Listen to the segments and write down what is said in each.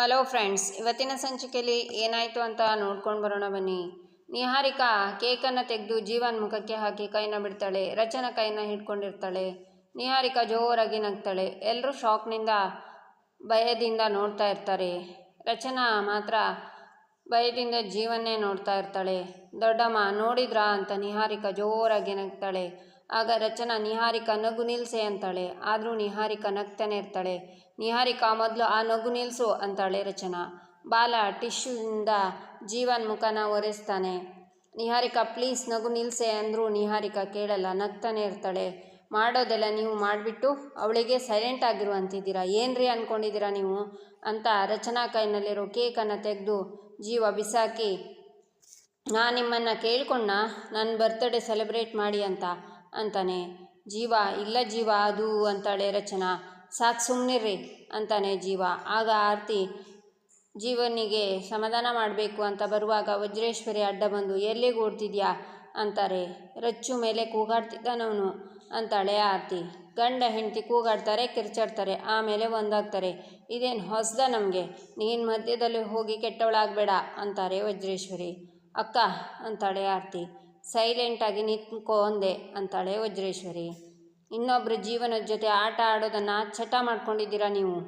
Hello friends ಇವತ್ತಿನ ಸಂಚಿಕೆಯಲ್ಲಿ ಏನಾಯಿತು ಅಂತ ನೋಡ್ಕೊಂಡು ಬರೋಣ ಬನ್ನಿ. ನಿಹಾರಿಕಾ ಕೇಕನ್ನು ತೆಗೆದು ಜೀವನ್ ಮುಖಕ್ಕೆ ಹಾಕಿ ಕೈನ ಬಿಡ್ತಾಳೆ, ರಚನ ಕೈನ ಹಿಡ್ಕೊಂಡಿರ್ತಾಳೆ. ನಿಹಾರಿಕಾ ಜೋರಾಗಿ ನಗ್ತಾಳೆ. ಎಲ್ಲರೂ ಶಾಕ್ನಿಂದ ಭಯದಿಂದ ನೋಡ್ತಾ ಇರ್ತಾರೆ. ರಚನಾ ಮಾತ್ರ ಭಯದಿಂದ ಜೀವನ್ನೇ ನೋಡ್ತಾ ಇರ್ತಾಳೆ. ದೊಡ್ಡಮ್ಮ ನೋಡಿದ್ರಾ ಅಂತ ನಿಹಾರಿಕಾ ಜೋರಾಗಿ ನಗ್ತಾಳೆ. ಆಗ ರಚನಾ ನಿಹಾರಿಕಾ ನಗು ನಿಲ್ಸೆ ಅಂತಾಳೆ. ಆದರೂ ನಿಹಾರಿಕ ನಗ್ತಾನೆ ಇರ್ತಾಳೆ. ನಿಹಾರಿಕಾ ಮೊದಲು ಆ ನಗು ನಿಲ್ಸು ಅಂತಾಳೆ ರಚನಾ. ಬಾಲ ಟಿಶ್ಯೂಯಿಂದ ಜೀವನ್ ಮುಖನ ಒರೆಸ್ತಾನೆ. ನಿಹಾರಿಕಾ ಪ್ಲೀಸ್ ನಗು ನಿಲ್ಸೆ ಅಂದರೂ ನಿಹಾರಿಕಾ ಕೇಳಲ್ಲ, ನಗ್ತಾನೆ ಇರ್ತಾಳೆ. ಮಾಡೋದೆಲ್ಲ ನೀವು ಮಾಡಿಬಿಟ್ಟು ಅವಳಿಗೆ ಸೈಲೆಂಟ್ ಆಗಿರು ಅಂತಿದ್ದೀರಾ? ಏನ್ರಿ ಅಂದ್ಕೊಂಡಿದ್ದೀರಾ ನೀವು? ಅಂತ ರಚನಾ ಕೈನಲ್ಲಿರೋ ಕೇಕನ್ನು ತೆಗೆದು ಜೀವ ಬಿಸಾಕಿ ನಾನು ನಿಮ್ಮನ್ನು ಕೇಳ್ಕೊಂಡ ನನ್ನ ಬರ್ತ್ಡೇ ಸೆಲೆಬ್ರೇಟ್ ಮಾಡಿ ಅಂತ. ಅಂತಾನೆ, ಜೀವ ಇಲ್ಲ ಜೀವ ಅದು ಅಂತಾಳೆ ರಚನಾ. ಸಾಕು ಸುಮ್ಮನಿರ್ರಿ ಅಂತಾನೆ ಜೀವ. ಆಗ ಆರತಿ, ಜೀವನಿಗೆ ಸಮಾಧಾನ ಮಾಡಬೇಕು ಅಂತ ಬರುವಾಗ ವಜ್ರೇಶ್ವರಿ ಅಡ್ಡ ಬಂದು, ಎಲ್ಲಿಗೆ ಓಡ್ತಿದ್ಯಾ? ಅಂತಾರೆ. ರಚ್ಚು ಮೇಲೆ ಕೂಗಾಡ್ತಿದ್ದಾನವನು ಅಂತಾಳೆ ಆರತಿ. ಗಂಡ ಹೆಂಡತಿ ಕೂಗಾಡ್ತಾರೆ, ಕಿರ್ಚಾಡ್ತಾರೆ, ಆಮೇಲೆ ಒಂದಾಗ್ತಾರೆ. ಇದೇನು ಹೊಸದ ನಮಗೆ? ನೀನು ಮಧ್ಯದಲ್ಲಿ ಹೋಗಿ ಕೆಟ್ಟವಳಾಗಬೇಡ ಅಂತಾರೆ ವಜ್ರೇಶ್ವರಿ. ಅಕ್ಕ ಅಂತಾಳೆ ಆರತಿ. ಸೈಲೆಂಟಾಗಿ ನಿಂತ್ಕೋ ಅಂದೆ, ಅಂತಾಳೆ ವಜ್ರೇಶ್ವರಿ. ಇನ್ನೊಬ್ಬರ ಜೀವನದ ಜೊತೆ ಆಟ ಆಡೋದನ್ನು ಚಟ ಮಾಡ್ಕೊಂಡಿದ್ದೀರಾ ನೀವು?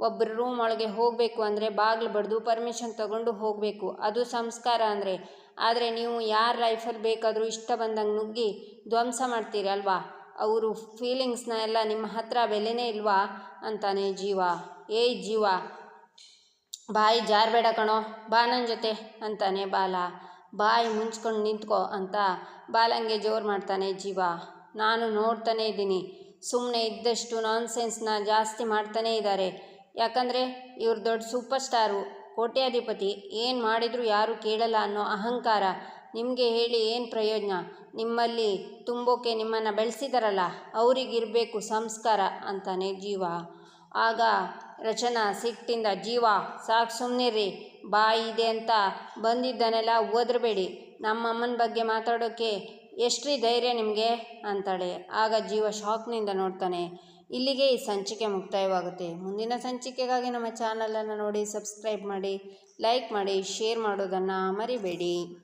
ಒಬ್ಬರ ರೂಮ್ ಒಳಗೆ ಹೋಗಬೇಕು ಅಂದರೆ ಬಾಗಿಲು ಬಡ್ದು ಪರ್ಮಿಷನ್ ತಗೊಂಡು ಹೋಗಬೇಕು. ಅದು ಸಂಸ್ಕಾರ ಅಂದರೆ. ಆದರೆ ನೀವು ಯಾರ ಲೈಫಲ್ಲಿ ಬೇಕಾದರೂ ಇಷ್ಟ ಬಂದಂಗೆ ನುಗ್ಗಿ ಧ್ವಂಸ ಮಾಡ್ತೀರಲ್ವಾ ಅವರು ಫೀಲಿಂಗ್ಸ್ನ ಎಲ್ಲ ನಿಮ್ಮ ಹತ್ರ ಬೆಲೆನೇ ಇಲ್ವಾ? ಅಂತಾನೆ ಜೀವ. ಏಯ್ ಜೀವ, ಬಾಯಿ ಜಾರಬೇಡ ಕಣೋ, ಬಾ ನನ್ನ ಜೊತೆ, ಅಂತಾನೆ ಬಾಲ. ಬಾಯಿ ಮುಂಚ್ಕೊಂಡು ನಿಂತ್ಕೋ ಅಂತ ಬಾಲಂಗೆ ಜೋರು ಮಾಡ್ತಾನೆ ಜೀವ. ನಾನು ನೋಡ್ತಾನೇ ಇದ್ದೀನಿ. ಸುಮ್ಮನೆ ಇದ್ದಷ್ಟು ನಾನ್ಸೆನ್ಸ್ನ ಜಾಸ್ತಿ ಮಾಡ್ತಾನೇ ಇದ್ದಾರೆ. ಯಾಕಂದರೆ ಇವ್ರು ದೊಡ್ಡ ಸೂಪರ್ ಸ್ಟಾರು ಕೋಟ್ಯಾಧಿಪತಿ, ಏನು ಮಾಡಿದರೂ ಯಾರೂ ಕೇಳಲ್ಲ ಅನ್ನೋ ಅಹಂಕಾರ. ನಿಮಗೆ ಹೇಳಿ ಏನು ಪ್ರಯೋಜನ? ನಿಮ್ಮಲ್ಲಿ ತುಂಬೋಕೆ ನಿಮ್ಮನ್ನು ಬೆಳೆಸಿದಾರಲ್ಲ, ಅವರಿಗಿರಬೇಕು ಸಂಸ್ಕಾರ ಅಂತಾನೆ ಜೀವ. ಆಗ ರಚನಾ ಸಿಟ್ಟಿಂದ ಜೀವ, ಸಾಕು ಸುಮ್ಮನಿರಿ ಬಾಯಿ ಇದೆ ಅಂತ ಬಂದಿದ್ದನ್ನೆಲ್ಲ ಓದ್ರಬೇಡಿ. ನಮ್ಮಮ್ಮನ ಬಗ್ಗೆ ಮಾತಾಡೋಕ್ಕೆ ಎಷ್ಟ್ರಿ ಧೈರ್ಯ ನಿಮಗೆ? ಅಂತಾಳೆ. ಆಗ ಜೀವ ಶಾಕ್ನಿಂದ ನೋಡ್ತಾನೆ. ಇಲ್ಲಿಗೆ ಈ ಸಂಚಿಕೆ ಮುಕ್ತಾಯವಾಗುತ್ತೆ. ಮುಂದಿನ ಸಂಚಿಕೆಗಾಗಿ ನಮ್ಮ ಚಾನಲನ್ನು ನೋಡಿ, ಸಬ್ಸ್ಕ್ರೈಬ್ ಮಾಡಿ, ಲೈಕ್ ಮಾಡಿ, ಶೇರ್ ಮಾಡೋದನ್ನು ಮರಿಬೇಡಿ.